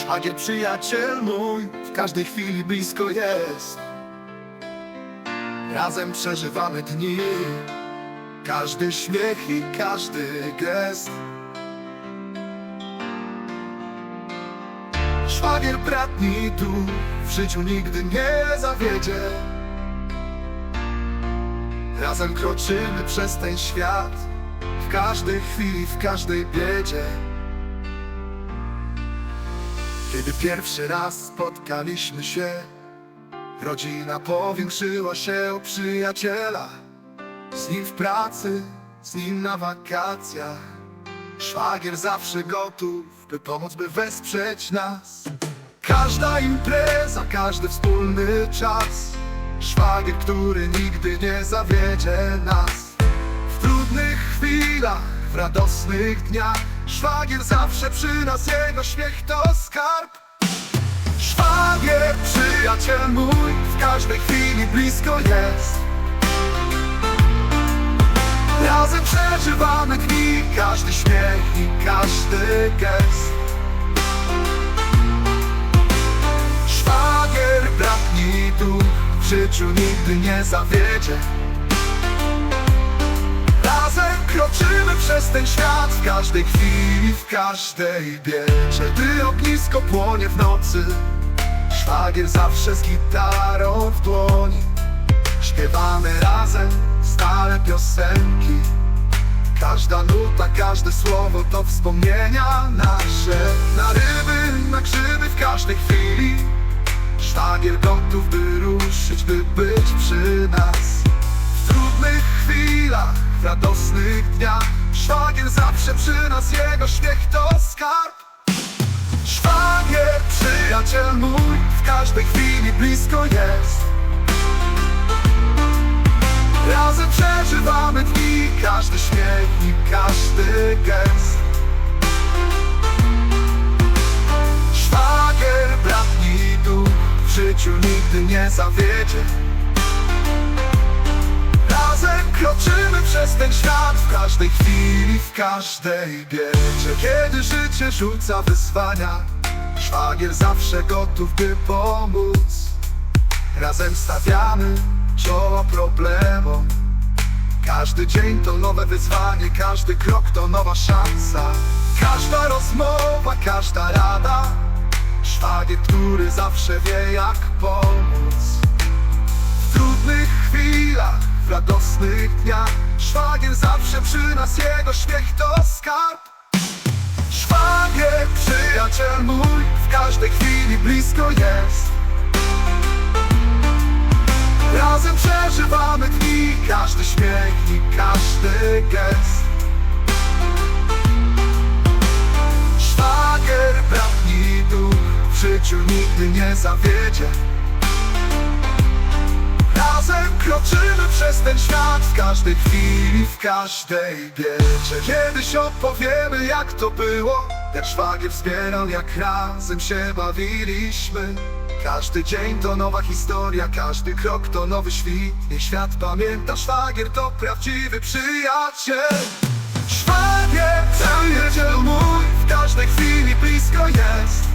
Szwagier przyjaciel mój W każdej chwili blisko jest. Razem przeżywamy dni. Każdy śmiech i każdy gest. Szwagier bratni tu W życiu nigdy nie zawiedzie. Razem kroczymy przez ten świat. W każdej chwili, w każdej biedzie Kiedy pierwszy raz spotkaliśmy się Rodzina powiększyła się o przyjaciela. Z nim w pracy, z nim na wakacjach. Szwagier zawsze gotów, by pomóc, by wesprzeć nas. Każda impreza, każdy wspólny czas. Szwagier, który nigdy nie zawiedzie nas. W trudnych chwilach, w radosnych dniach Szwagier zawsze przy nas, jego śmiech to skarb. Szwagier, przyjaciel mój, w każdej chwili blisko jest. Razem przeżywamy dni, każdy śmiech i każdy gest. Szwagier, bratni duch, w życiu nigdy nie zawiedzie przez ten świat w każdej chwili, w każdej biedzie Gdy ognisko płonie w nocy Szwagier zawsze z gitarą w dłoni. Śpiewamy razem stale piosenki. Każda nuta, każde słowo to wspomnienia nasze. Na ryby, na grzyby w każdej chwili. Szwagier gotów, by ruszyć, by być przy nas. W trudnych chwilach, w radosnych dniach Szwagier zawsze przy nas, jego śmiech to skarb. Szwagier, przyjaciel mój, w każdej chwili blisko jest. Razem przeżywamy dni, każdy śmiech i każdy gest. Szwagier, bratni duch, w życiu nigdy nie zawiedzie przez ten świat w każdej chwili, w każdej biedzie. Kiedy życie rzuca wyzwania Szwagier zawsze gotów, by pomóc. Razem stawiamy czoła problemom. Każdy dzień to nowe wyzwanie, każdy krok to nowa szansa. Każda rozmowa, każda rada. Szwagier, który zawsze wie jak pomóc. W trudnych chwilach, w radosnych dniach Szwagier zawsze przy nas, jego śmiech to skarb. Szwagier, przyjaciel mój, w każdej chwili blisko jest. Razem przeżywamy dni, każdy śmiech i każdy gest. Szwagier, bratni duch, w życiu nigdy nie zawiedzie Razem kroczymy przez ten świat w każdej chwili, w każdej biedzie. Kiedyś opowiemy jak to było. Jak szwagier wspierał, jak razem się bawiliśmy. Każdy dzień to nowa historia, każdy krok to nowy świt. Niech świat pamięta, szwagier to prawdziwy przyjaciel. Szwagier, przyjaciel mój, w każdej chwili blisko jest Blisko jest